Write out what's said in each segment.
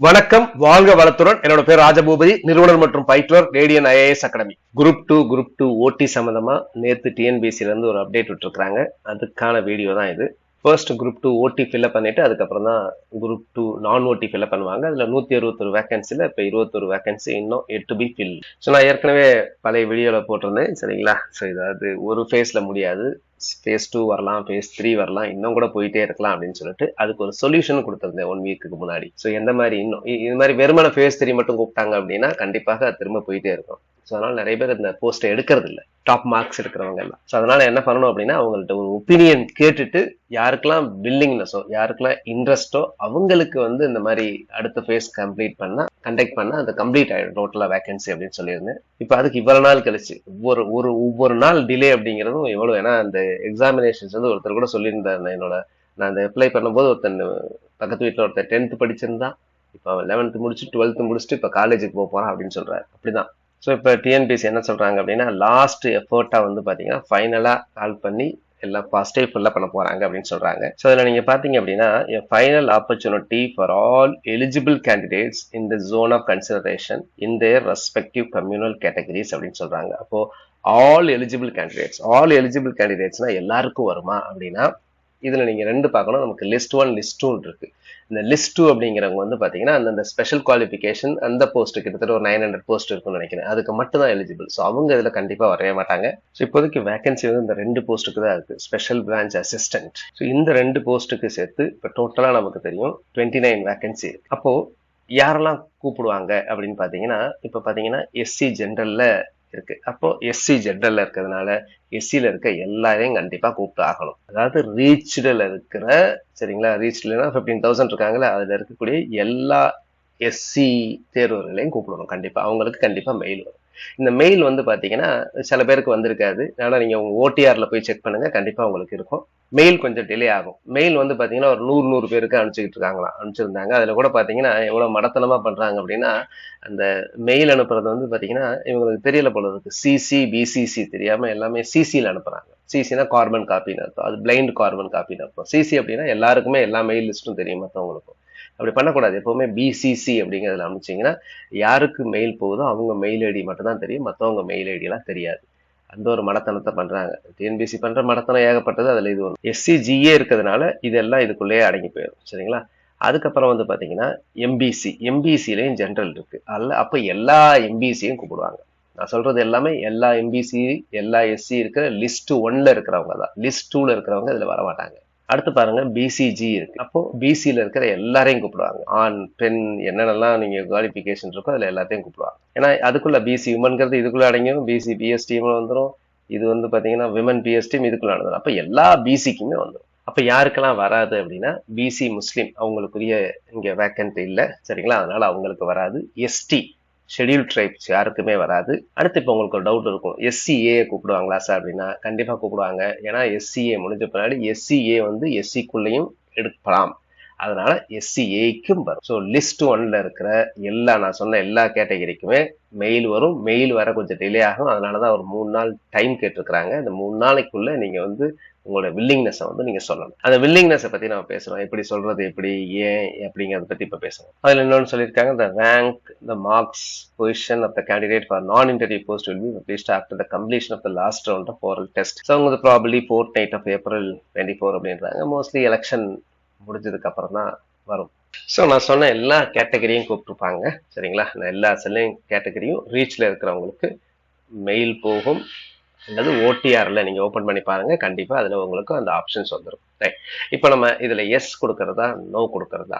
வணக்கம் வாழ்க வளத்துடன். என்னோட பேர் ராஜபூபதி நிறுவனர் மற்றும் பயிற்றுவர் Radian IAS academy group two group two ஓடி சம்பந்தமா நேத்து டிஎன்பிசில இருந்து ஒரு அப்டேட் விட்டுருக்காங்க அதுக்கான வீடியோ தான் இது. ஃபர்ஸ்ட் குரூப் டூ ஓடி ஃபில்அப் பண்ணிட்டு அதுக்கப்புறம் தான் குரூப் டூ நான் ஓடி ஃபில்அப் பண்ணுவாங்க. அதில் நூற்றி அறுபத்தொரு வேகன்சியில் இப்போ இருபத்தொரு வேகன்சி இன்னும் எட்டு பி ஃபில் ஸோ நான் ஏற்கனவே பழைய வீடியோவில் போட்டிருந்தேன் சரிங்களா? ஸோ இதாவது ஒரு ஃபேஸில் முடியாது. ஃபேஸ் டூ வரலாம் ஃபேஸ் த்ரீ வரலாம் இன்னும் கூட போயிட்டே இருக்கலாம் அப்படின்னு சொல்லிட்டு அதுக்கு ஒரு சொல்யூஷன் கொடுத்துருந்தேன் ஒன் வீக்குக்கு முன்னாடி. ஸோ எந்த மாதிரி இன்னும் இது மாதிரி வெறுமனை ஃபேஸ் த்ரீ மட்டும் கூப்பிட்டாங்க அப்படின்னா கண்டிப்பாக அது திரும்ப போயிட்டே இருக்கும். ஸோ அதனால நிறைய பேர் இந்த போஸ்ட்டை எடுக்கிறது இல்லை டாப் மார்க்ஸ் எடுக்கிறவங்க எல்லாம் ஸோ அதனால என்ன பண்ணணும் அப்படின்னா அவங்கள்ட்ட ஒரு ஒப்பீனியன் கேட்டுட்டு யாருக்கெல்லாம் வில்லிங்னஸோ யாருக்கெல்லாம் இன்ட்ரெஸ்டோ அவங்களுக்கு வந்து இந்த மாதிரி அடுத்த ஃபேஸ் கம்ப்ளீட் பண்ணால் கண்டக்ட் பண்ணால் அது கம்ப்ளீட் ஆகிடும் டோட்டலாக வேகன்சி அப்படின்னு சொல்லியிருந்தேன் இப்போ அதுக்கு இவ்வளோ நாள் கழிச்சு ஒவ்வொரு ஒரு ஒவ்வொரு நாள் டிலே அப்படிங்கிறதும் எவ்வளோ ஏன்னா அந்த எக்ஸாமினேஷன்ஸ் வந்து ஒருத்தர் கூட சொல்லியிருந்தார் என்னோட நான் அந்த அப்ளை பண்ணும்போது ஒருத்தன் பக்கத்து வீட்டில் ஒருத்தர் டென்த்து படிச்சிருந்தான் இப்போ லெவன்த்து முடிச்சு டுவெல்த்து முடிச்சுட்டு இப்போ காலேஜுக்கு போக போகிறான் அப்படின்னு சொல்கிறார் அப்படிதான். ஸோ இப்போ டிஎன்பிசி என்ன சொல்கிறாங்க அப்படின்னா லாஸ்ட் எஃபோர்ட்டாக வந்து பார்த்தீங்கன்னா ஃபைனலாக கால் பண்ணி எல்லாம் ஃபஸ்ட்டே ஃபுல்லாக பண்ண போகிறாங்க அப்படின்னு சொல்கிறாங்க ஸோ அதில் நீங்கள் பார்த்தீங்க அப்படின்னா final opportunity for all eligible candidates in the zone of consideration in their respective communal categories அப்படின்னு சொல்கிறாங்க அப்போது all eligible candidates all eligible கேண்டிடேட்ஸ்னால் எல்லாருக்கும் வருமா அப்படின்னா இதில் நீங்கள் ரெண்டு பார்க்கணும். நமக்கு லிஸ்ட் ஒன் லிஸ்ட் டூ இருக்கு. இந்த லிஸ்ட் டூ அப்படிங்கிறவங்க வந்து பார்த்தீங்கன்னா அந்தந்த ஸ்பெஷல் குவாலிஃபிகேஷன் அந்த போஸ்ட் கிட்டத்தட்ட ஒரு நைன் ஹண்ட்ரட் போஸ்ட் இருக்கும்னு நினைக்கிறேன். அதுக்கு மட்டும் தான் எலிஜிபிள் ஸோ அவங்க இதில் கண்டிப்பாக வரவே மாட்டாங்க. ஸோ இப்போதைக்கு வேகன்சி வந்து இந்த ரெண்டு போஸ்ட்டுக்கு தான் இருக்கு. ஸ்பெஷல் பிரான்ச் அசிஸ்டன்ட் ஸோ இந்த ரெண்டு போஸ்ட்டுக்கு சேர்த்து இப்போ டோட்டலாக நமக்கு தெரியும் டுவெண்ட்டி நைன் வேகன்சி அப்போது யாரெல்லாம் கூப்பிடுவாங்க அப்படின்னு பார்த்தீங்கன்னா இப்போ பார்த்தீங்கன்னா எஸ்சி ஜென்ரலில் இருக்கு. அப்போ எஸ்சி ஜென்ரல்ல இருக்கிறதுனால எஸ்சியில் இருக்க எல்லாரையும் கண்டிப்பா கூப்பிட்டு ஆகணும். அதாவது ரீச்டில் இருக்கிற சரிங்களா? ரீச்டில்னா ஃபிஃப்டீன் தௌசண்ட் இருக்காங்களே அதுல இருக்கக்கூடிய எல்லா எஸ்சி தேர்வர்களையும் கூப்பிடணும். கண்டிப்பா. அவங்களுக்கு கண்டிப்பா மெயில் வரும். இந்த மெயில் வந்து பார்த்தீங்கன்னா சில பேருக்கு வந்திருக்காது. அதனால் நீங்கள் உங்கள் ஓடிஆரில் போய் செக் பண்ணுங்கள் கண்டிப்பாக உங்களுக்கு இருக்கும். மெயில் கொஞ்சம் டிலே ஆகும். மெயில் வந்து பார்த்தீங்கன்னா ஒரு நூறு நூறு பேருக்கு அனுப்பிச்சிக்கிட்டு இருக்காங்களாம். அனுப்பிச்சிருந்தாங்க. அதில் கூட பார்த்தீங்கன்னா எவ்வளோ மடத்தனமாக பண்ணுறாங்க அப்படின்னா அந்த மெயில் அனுப்புறது வந்து பார்த்தீங்கன்னா இவங்களுக்கு தெரியல போல இருக்கு. சிசி பிசிசி தெரியாமல் எல்லாமே சிசியில் அனுப்புறாங்க. சிசினா கார்பன் காப்பின்னு அர்த்தம். அது பிளைண்ட் கார்பன் காப்பின்னு அர்த்தம். சிசி அப்படின்னா எல்லாருக்குமே எல்லா மெயில் லிஸ்ட்டும் தெரியும் மற்றவங்களுக்கும் அப்படி பண்ணக்கூடாது. எப்பவுமே பிசிசி அப்படிங்கிறதுல அனுப்பிச்சிங்கன்னா யாருக்கு மெயில் போகுதோ அவங்க மெயில் ஐடி மட்டும்தான் தெரியும். மற்றவங்க மெயில் ஐடியெல்லாம் தெரியாது. அந்த ஒரு மடத்தனத்தை பண்ணுறாங்க டிஎன்பிசி பண்ணுற மடத்தனம் ஏகப்பட்டது அதில் இது ஒன்று எஸ்சிஜிஏ இருக்கிறதுனால இதெல்லாம் இதுக்குள்ளேயே அடங்கி போயிடும் சரிங்களா? அதுக்கப்புறம் வந்து பார்த்தீங்கன்னா எம்பிசி எம்பிசிலையும் ஜென்ரல் இருக்குது அல்ல அப்போ எல்லா எம்பிசியும் கூப்பிடுவாங்க. நான் சொல்கிறது எல்லாமே எல்லா எம்பிசி எல்லா எஸ்சி இருக்கிற லிஸ்ட் ஒன்ல இருக்கிறவங்க தான். லிஸ்ட் டூவில் இருக்கிறவங்க இதில் வர மாட்டாங்க அடுத்து பாருங்க பிசிஜி இருக்கு. அப்போ பிசியில் இருக்கிற எல்லாரையும் கூப்பிடுவாங்க. ஆண் பெண் என்னென்னலாம் நீங்க குவாலிஃபிகேஷன் இருக்கோ அதுல எல்லாத்தையும் கூப்பிடுவாங்க. ஏன்னா அதுக்குள்ள பிசி உமன்கிறது இதுக்குள்ள அடங்கியும் பிசி பிஎஸ்டியும் வந்துடும் இது வந்து பாத்தீங்கன்னா விமன் பிஎஸ்டியும் இதுக்குள்ள அடங்கும் அப்ப எல்லா பிசிக்குமே வந்துடும் அப்ப யாருக்கெல்லாம் வராது அப்படின்னா பிசி முஸ்லீம் அவங்களுக்குரிய இங்க வேக்கன்ட் இல்லை. சரிங்களா? அதனால அவங்களுக்கு வராது. எஸ்டி ஷெட்யூல் ட்ரைப்ஸ் யாருக்குமே வராது. அடுத்து இப்போ உங்களுக்கு ஒரு டவுட் இருக்கும். எஸ்சிஏ கூப்பிடுவாங்களா சார் அப்படின்னா கண்டிப்பாக கூப்பிடுவாங்க. ஏன்னா எஸ்சிஏ முடிஞ்ச பின்னாடி எஸ்சிஏ வந்து எஸ்சிக்குள்ளேயும் எடுக்கலாம். அதனால எஸ்சிஏக்கும் வரும். ஸோ லிஸ்ட் ஒன்ல இருக்கிற எல்லா நான் சொன்ன எல்லா கேட்டகரிக்குமே மெயில் வரும். மெயில் வர கொஞ்சம் டிலே ஆகும். அதனால தான் ஒரு மூணு நாள் டைம் கேட்டிருக்கிறாங்க. இந்த மூணு நாளைக்குள்ள நீங்க வந்து உங்களோட வில்லிங்னஸை வந்து நீங்க சொல்லணும். அந்த வில்லிங்னஸை பத்தி நம்ம பேசுறோம். எப்படி சொல்றது எப்படி ஏன் அப்படிங்கிறத பத்தி இப்ப பேசுறோம் அதுல இன்னொன்று சொல்லியிருக்காங்க இந்த rank the marks position of the candidate for non interview post will be published the completion completion the last last round of test so so அவங்க probably fortnight of April twenty four அப்படின்றாங்க. Mostly election முடிஞ்சதுக்கு அப்புறம் தான் வரும். So நான் சொன்ன எல்லா கேட்டகரியும் கூப்பிட்டுருப்பாங்க. சரிங்களா? நான் எல்லா செல்லையும் கேட்டகரியும் ரீச்ல இருக்கிறவங்களுக்கு மெயில் போகும். அல்லது ஓடிஆரில் நீங்கள் ஓப்பன் பண்ணி பாருங்கள் கண்டிப்பாக அதில் உங்களுக்கு அந்த ஆப்ஷன்ஸ் வந்துடும் ரைட் இப்போ நம்ம இதில் எஸ் கொடுக்கறதா நோ கொடுக்கறதா?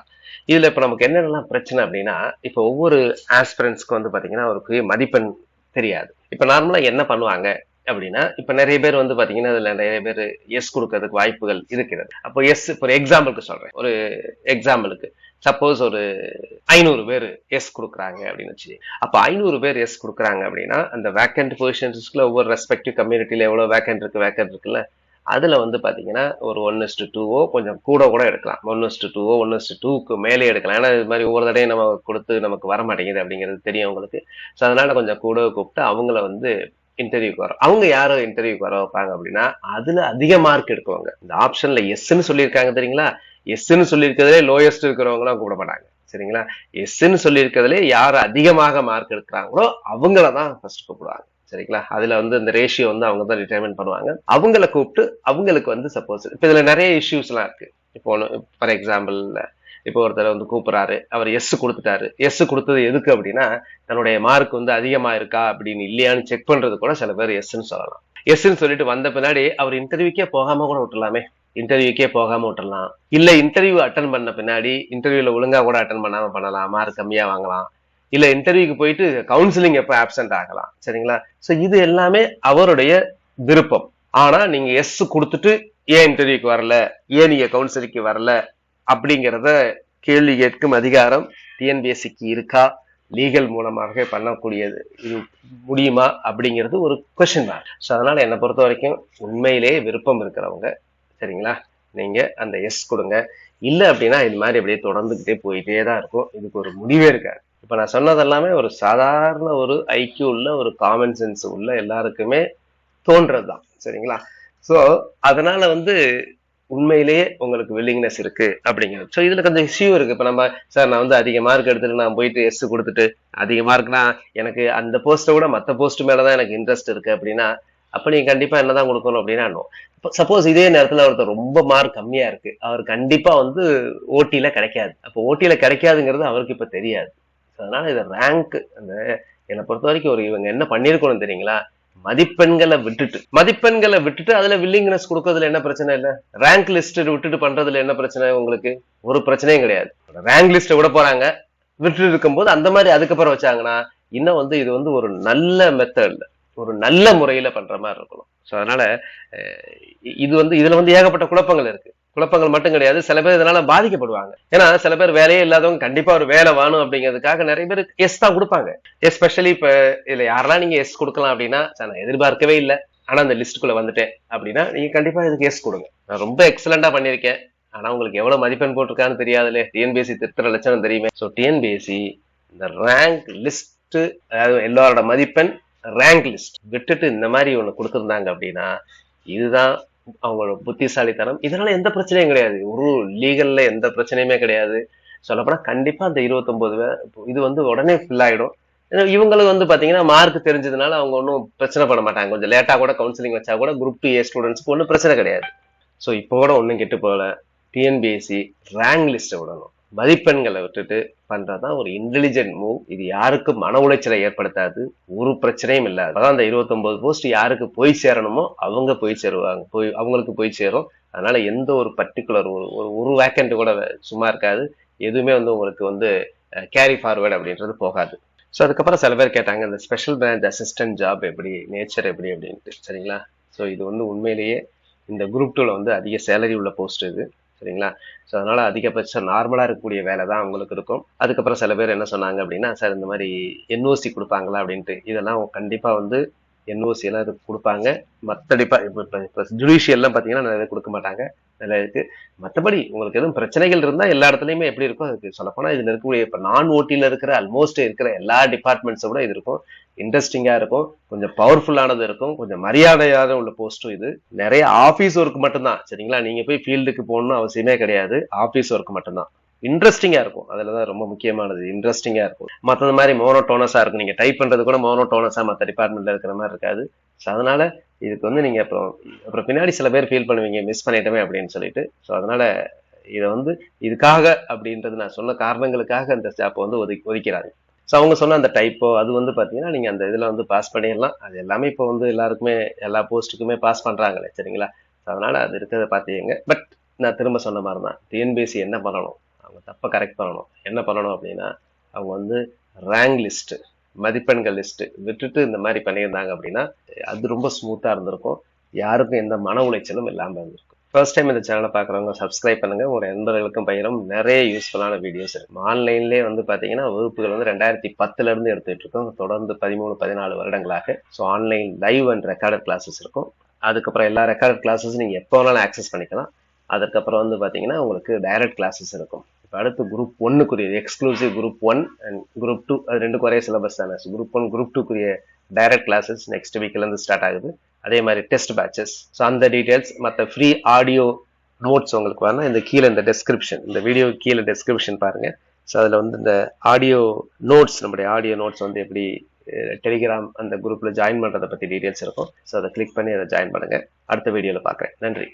இதில் இப்போ நமக்கு என்னென்னலாம் பிரச்சனை அப்படின்னா இப்போ ஒவ்வொரு ஆஸ்பிரன்ஸ்க்கு வந்து பார்த்தீங்கன்னா ஒரு மதிப்பெண் தெரியாது. இப்போ நார்மலாக என்ன பண்ணுவாங்க? அப்படின்னா இப்ப நிறைய பேர் வந்து பாத்தீங்கன்னா அதுல நிறைய பேர் எஸ் கொடுக்கறதுக்கு வாய்ப்புகள் இருக்கிறது. அப்போ எஸ் இப்போ ஒரு எக்ஸாம்பிளுக்கு சொல்றேன். ஒரு எக்ஸாம்பிளுக்கு சப்போஸ் ஒரு ஐநூறு பேர் எஸ் கொடுக்குறாங்க அப்படின்னு வச்சு அப்போ ஐநூறு பேர் எஸ் கொடுக்குறாங்க அப்படின்னா அந்த வேக்கண்ட் பொசிஷன்ஸ்க்குள்ள ஒவ்வொரு ரெஸ்பெக்டிவ் கம்யூனிட்டியில எவ்வளவு வேக்கண்ட் இருக்கு வேக்கண்ட் இருக்குல்ல அதுல வந்து பாத்தீங்கன்னா ஒரு ஒன் இஸ்டு டூவோ கொஞ்சம் கூட கூட எடுக்கலாம். ஒன் இஸ்டு டூவோ ஒன் இஸ்டு டூக்கு மேலே எடுக்கலாம். ஏன்னா இது மாதிரி ஒவ்வொரு தடையும் நம்ம கொடுத்து நமக்கு வர மாட்டேங்குது அப்படிங்கிறது தெரியும் உங்களுக்கு. ஸோ அதனால கொஞ்சம் கூட கூப்பிட்டு அவங்கள வந்து இன்டர்வியூக்கு வரும் அவங்க யாரோ இன்டர்வியூக்கு வர வைப்பாங்க அப்படின்னா அதுல அதிக மார்க் எடுக்குவாங்க. இந்த ஆப்ஷன்ல எஸ்ன்னு சொல்லியிருக்காங்க தெரியுங்களா? எஸ்ன்னு சொல்லியிருக்கிறதுலே லோயஸ்ட் இருக்கிறவங்களாம் எல்லாம் கூப்பிட மாட்டாங்க. சரிங்களா? எஸ்ன்னு சொல்லியிருக்கிறதுலே யார் அதிகமாக மார்க் எடுக்கிறாங்களோ அவங்கள தான் ஃபர்ஸ்ட் கூப்பிடுவாங்க. சரிங்களா? அதுல வந்து இந்த ரேஷியோ வந்து அவங்க தான் டிட்டர்மைன் பண்ணுவாங்க. அவங்கள கூப்பிட்டு அவங்களுக்கு வந்து சப்போஸ் இப்போ இதுல நிறைய இஷ்யூஸ்லாம் இருக்கு. இப்போ ஃபார் எக்ஸாம்பிள் இப்போ ஒருத்தர் வந்து கூப்பிடுறாரு. அவர் எஸ் கொடுத்துட்டாரு. எஸ் கொடுத்தது எதுக்கு அப்படின்னா தன்னுடைய மார்க் வந்து அதிகமா இருக்கா அப்படின்னு இல்லையான்னு செக் பண்றது கூட சில பேர் எஸ்ன்னு சொல்லலாம். எஸ்ன்னு சொல்லிட்டு வந்த பின்னாடி அவர் இன்டர்வியூக்கே போகாம கூட விட்டுலாமே இன்டர்வியூக்கே போகாம விட்டுடலாம். இல்ல இன்டர்வியூ அட்டன் பண்ண பின்னாடி இன்டர்வியூல ஒழுங்கா கூட அட்டன் பண்ணாம பண்ணலாம். மார்க் கம்மியா வாங்கலாம். இல்ல இன்டர்வியூக்கு போயிட்டு கவுன்சிலிங் எப்ப ஆப்சென்ட் ஆகலாம். சரிங்களா? சோ இது எல்லாமே அவருடைய விருப்பம். ஆனா நீங்க எஸ் கொடுத்துட்டு ஏன் இன்டர்வியூக்கு வரல? ஏன் நீங்க கவுன்சிலிங்க்கு வரல? அப்படிங்கிறத கேள்வி கேட்கும் அதிகாரம் டிஎன்பிஎஸ்சிக்கு இருக்கா? லீகல் மூலமாக பண்ணக்கூடியது. இது முடியுமா? அப்படிங்கிறது ஒரு கொஸ்டின் மார்க் ஸோ அதனால் என்னை பொறுத்த வரைக்கும் உண்மையிலேயே விருப்பம் இருக்கிறவங்க சரிங்களா? நீங்கள் அந்த எஸ் கொடுங்க. இல்லை அப்படின்னா இது மாதிரி அப்படியே தொடர்ந்துக்கிட்டே போயிட்டே தான் இருக்கும். இதுக்கு ஒரு முடிவே இருக்காது. இப்போ நான் சொன்னது எல்லாமே ஒரு சாதாரண ஒரு ஐக்கியூ உள்ள ஒரு காமன் சென்ஸ் உள்ள எல்லாருக்குமே தோன்றதுதான் சரிங்களா? ஸோ அதனால வந்து உண்மையிலேயே உங்களுக்கு வில்லிங்னஸ் இருக்கு அப்படிங்கிறது. ஸோ இதுல கொஞ்சம் இஷ்யூ இருக்கு. இப்போ நம்ம சார் நான் வந்து அதிக மார்க் எடுத்துட்டு நான் போயிட்டு எஸ் கொடுத்துட்டு அதிக மார்க்னா எனக்கு அந்த போஸ்ட்டை விட மற்ற போஸ்ட் மேலதான் எனக்கு இன்ட்ரெஸ்ட் இருக்கு அப்படின்னா அப்ப நீங்க கண்டிப்பா என்னதான் கொடுக்கணும் அப்படின்னா சப்போஸ் இதே நேரத்துல ஒருத்தர் ரொம்ப மார்க் கம்மியா இருக்கு. அவர் கண்டிப்பா வந்து ஓட்டியில கிடைக்காது. அப்போ ஓட்டியில கிடைக்காதுங்கிறது அவருக்கு இப்ப தெரியாது. அதனால இது ரேங்க் அந்த என்னை பொறுத்த வரைக்கும் ஒரு இவங்க என்ன பண்ணிருக்கணும் தெரியுங்களா? மதிப்பெண்களை விட்டுட்டு மதிப்பெண்களை விட்டுட்டு அதுல வில்லிங்னஸ் கொடுக்கறதுல என்ன பிரச்சனை இல்ல? ரேங்க் லிஸ்ட் விட்டுட்டு பண்றதுல என்ன பிரச்சனை உங்களுக்கு? ஒரு பிரச்சனையும் கிடையாது. ரேங்க் லிஸ்ட்டை விட போறாங்க. விட்டுட்டு இருக்கும்போது அந்த மாதிரி அதுக்கப்புறம் வச்சாங்கன்னா இன்னும் வந்து இது வந்து ஒரு நல்ல மெத்தட்ல ஒரு நல்ல முறையில பண்ற மாதிரி இருக்கணும். ஸோ அதனால இது வந்து இதுல வந்து ஏகப்பட்ட குழப்பங்கள் இருக்கு. குழப்பங்கள் மட்டும் கிடையாது. சில பேர் இதனால பாதிக்கப்படுவாங்க. ஏன்னா சில பேர் வேலையே இல்லாதவங்க கண்டிப்பா ஒரு வேலை வேணும் அப்படிங்கிறதுக்காக நிறைய பேர் எஸ் தான் கொடுப்பாங்க. எஸ்பெஷலி இப்ப இதுல யாரெல்லாம் நீங்க எஸ் கொடுக்கலாம் அப்படின்னா நான் எதிர்பார்க்கவே இல்லை. ஆனா அந்த லிஸ்ட்டுக்குள்ள வந்துட்டேன் அப்படின்னா நீங்க கண்டிப்பா இதுக்கு எஸ் கொடுங்க. நான் ரொம்ப எக்ஸலண்டா பண்ணியிருக்கேன். ஆனா உங்களுக்கு எவ்வளவு மதிப்பெண் போட்டிருக்கான்னு தெரியாதுல்ல. டிஎன்பிஎஸ்சி திருத்தர லட்சணம் தெரியுமே. ஸோ டிஎன்பிஎஸ்சி இந்த ரேங்க் லிஸ்ட் அதாவது எல்லாரோட மதிப்பெண் ரேங்க் லிஸ்ட் விட்டுட்டு இந்த மாதிரி ஒன்று கொடுத்துருந்தாங்க அப்படின்னா இதுதான் அவங்களோட புத்திசாலித்தனம். இதனால எந்த பிரச்சனையும் கிடையாது. ஒரு லீகல்ல எந்த பிரச்சனையுமே கிடையாது. சொல்லப்போனா கண்டிப்பா அந்த இருபத்தொன்பது வே- இது வந்து உடனே ஃபில் ஆயிடும். ஏன்னா இவங்களுக்கு வந்து பாத்தீங்கன்னா மார்க் தெரிஞ்சதுனால அவங்க ஒன்றும் பிரச்சனை பண்ண மாட்டாங்க. கொஞ்சம் லேட்டா கூட கவுன்சிலிங் வச்சா கூட குரூப் டூ ஏ ஸ்டூடெண்ட்ஸ்க்கு ஒன்றும் பிரச்சனை கிடையாது. ஸோ இப்போ கூட ஒன்றும் கெட்டு போகல. டிஎன்பிஎஸ்சி ரேங்க் லிஸ்ட்டை விடணும். மதிப்பெண்களை விட்டுட்டு பண்றதுதான் ஒரு இன்டெலிஜென்ட் மூவ் இது யாருக்கும் மன உளைச்சலை ஏற்படுத்தாது. ஒரு பிரச்சனையும் இல்லாது. அதான் அந்த 29 போஸ்ட் யாருக்கு போய் சேரணுமோ அவங்க போய் சேருவாங்க. போய் அவங்களுக்கு போய் சேரும். அதனால எந்த ஒரு பர்டிகுலர் ஒரு ஒரு வேக்கண்ட் கூட சும்மா இருக்காது. எதுவுமே வந்து உங்களுக்கு வந்து கேரி ஃபார்வேர்டு அப்படின்றது போகாது. ஸோ அதுக்கப்புறம் சில பேர் கேட்டாங்க இந்த ஸ்பெஷல் பிரான்ச் அசிஸ்டன்ட் ஜாப் எப்படி? நேச்சர் எப்படி? அப்படின்ட்டு. சரிங்களா? ஸோ இது வந்து உண்மையிலேயே இந்த குரூப் டூவில் வந்து அதிக சேலரி உள்ள போஸ்ட் இது. சரிங்களா? ஸோ அதனால் அதிகபட்சம் நார்மலாக இருக்கக்கூடிய வேலை தான் அவங்களுக்கு இருக்கும். அதுக்கப்புறம் சில பேர் என்ன சொன்னாங்க அப்படின்னா சார் இந்த மாதிரி என்ஓசி கொடுப்பாங்களா? அப்படின்ட்டு. இதெல்லாம் கண்டிப்பாக வந்து என்ஓசி எல்லாம் கொடுப்பாங்க. மற்றடிப்பாக இப்போ இப்போ ஜுடிஷியல்லாம் பார்த்தீங்கன்னா நிறைய கொடுக்க மாட்டாங்க. நல்லா இருக்கு மற்றபடி உங்களுக்கு எதுவும் பிரச்சனைகள் இருந்தால் எல்லா இடத்துலையுமே எப்படி இருக்கும் அதுக்கு சொல்லப்போனால் இதில் இருக்கக்கூடிய இப்போ நான் ஓட்டியில் இருக்கிற ஆல்மோஸ்ட் இருக்கிற எல்லா டிபார்ட்மெண்ட்ஸை விட இது இருக்கும். இன்ட்ரெஸ்டிங்காக இருக்கும். கொஞ்சம் பவர்ஃபுல்லானது இருக்கும். கொஞ்சம் மரியாதையாக உள்ள போஸ்ட்டும் இது. நிறைய ஆஃபீஸ் ஒர்க் மட்டும்தான். சரிங்களா? நீங்கள் போய் ஃபீல்டுக்கு போகணும்னு அவசியமே கிடையாது. ஆஃபீஸ் ஒர்க் மட்டும்தான். இன்ட்ரெஸ்டிங்காக இருக்கும். அதில் தான் ரொம்ப முக்கியமானது இன்ட்ரெஸ்டிங்காக இருக்கும். மற்றது மாதிரி மோனோடோனஸாக இருக்கும். நீங்கள் டைப் பண்ணுறது கூட மோனோடோனஸாக மற்ற டிபார்ட்மெண்ட்டில் இருக்கிற மாதிரி இருக்காது. ஸோ அதனால் இதுக்கு வந்து நீங்கள் அப்புறம் அப்புறம் பின்னாடி சில பேர் ஃபீல் பண்ணுவீங்க மிஸ் பண்ணிட்டோமே அப்படின்னு சொல்லிட்டு. ஸோ அதனால் இதை வந்து இதுக்காக அப்படின்றது நான் சொன்ன காரணங்களுக்காக அந்த ஸ்டாப்பை வந்து ஒதுக்கி ஒதுக்கிறாங்க ஸோ அவங்க சொன்ன அந்த டைப்போ அது வந்து பார்த்தீங்கன்னா நீங்கள் அந்த இதில் வந்து பாஸ் பண்ணிடலாம். அது எல்லாமே இப்போ வந்து எல்லாருக்குமே எல்லா போஸ்ட்டுக்குமே பாஸ் பண்ணுறாங்களே சரிங்களா? ஸோ அதனால் அது இருக்கிறத பார்த்தீங்க பட் நான் திரும்ப சொன்ன மாதிரி தான் டிஎன்பிஎஸ்சி என்ன பண்ணணும்? அவங்க தப்பை கரெக்ட் பண்ணணும். என்ன பண்ணணும் அப்படின்னா அவங்க வந்து ரேங்க் லிஸ்ட்டு மதிப்பெண்கள் லிஸ்ட்டு விட்டுட்டு இந்த மாதிரி பண்ணியிருந்தாங்க அப்படின்னா அது ரொம்ப ஸ்மூத்தாக இருந்திருக்கும். யாருக்கும் எந்த மன உளைச்சலும் இல்லாமல் இருந்திருக்கும். ஃபர்ஸ்ட் டைம் இந்த சேனலை பார்க்குறவங்க சப்ஸ்கிரைப் பண்ணுங்க. உங்கள் நண்பர்களுக்கும் பயிரும் நிறைய யூஸ்ஃபுல்லான வீடியோஸ் இருக்கும் ஆன்லைன்லேயே வந்து பார்த்தீங்கன்னா வகுப்புகள் வந்து ரெண்டாயிரத்தி பத்துலேருந்து எடுத்துகிட்டு இருக்கோம். தொடர்ந்து பதிமூணு பதினாலு வருடங்களாக. So online live and recorded classes இருக்கும். அதுக்கப்புறம் எல்லா ரெக்கார்டட் கிளாஸஸும் நீங்கள் எப்போ வேணாலும் ஆக்சஸ் பண்ணிக்கலாம். அதுக்கப்புறம் வந்து பார்த்தீங்கன்னா உங்களுக்கு டைரக்ட் கிளாஸஸ் இருக்கும். அடுத்து group ஒன்னுக்குரிய exclusive group one and group two அது ரெண்டுக்கு ஒரே சிலபஸ் தானே. குரூப் ஒன் குரூப் டூக்குரிய டைரக்ட் கிளாஸஸ் நெக்ஸ்ட் வீக்லேருந்து ஸ்டார்ட் ஆகுது. அதே மாதிரி டெஸ்ட் பேட்சஸ் ஸோ அந்த டீட்டெயில்ஸ் மற்ற ஃப்ரீ ஆடியோ நோட்ஸ் உங்களுக்கு வேணால் இந்த கீழே இந்த டெஸ்கிரிப்ஷன் இந்த வீடியோ கீழே டெஸ்கிரிப்ஷன் பாருங்க. ஸோ அதில் வந்து இந்த ஆடியோ நோட்ஸ் நம்முடைய ஆடியோ நோட்ஸ் வந்து எப்படி டெலிகிராம் அந்த குரூப்பில் ஜாயின் பண்ணுறதை பற்றி டீட்டெயில்ஸ் இருக்கும். ஸோ அதை கிளிக் பண்ணி அதை ஜாயின் பண்ணுங்கள் அடுத்த வீடியோவில் பார்க்குறேன். நன்றி.